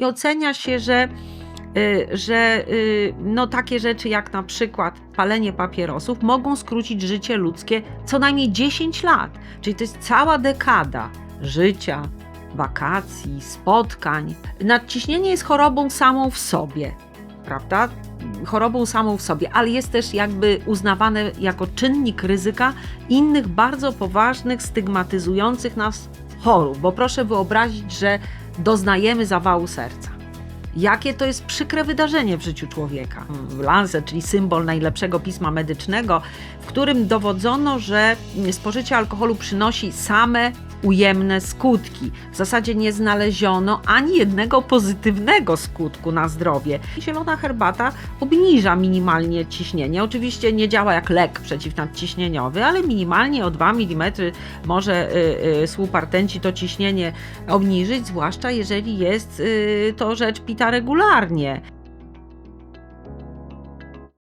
i ocenia się, że, y, że y, no, takie rzeczy jak na przykład palenie papierosów mogą skrócić życie ludzkie co najmniej 10 lat. Czyli to jest cała dekada życia, wakacji, spotkań. Nadciśnienie jest chorobą samą w sobie, prawda? Chorobą samą w sobie, ale jest też jakby uznawane jako czynnik ryzyka innych bardzo poważnych, stygmatyzujących nas chorób. Bo proszę wyobrazić, że doznajemy zawału serca. Jakie to jest przykre wydarzenie w życiu człowieka. Lancet, czyli symbol najlepszego pisma medycznego, w którym dowodzono, że spożycie alkoholu przynosi same ujemne skutki. W zasadzie nie znaleziono ani jednego pozytywnego skutku na zdrowie. Zielona herbata obniża minimalnie ciśnienie. Oczywiście nie działa jak lek przeciwnadciśnieniowy, ale minimalnie o 2 mm może y, y, słup to ciśnienie obniżyć, zwłaszcza jeżeli jest y, to rzecz pita regularnie.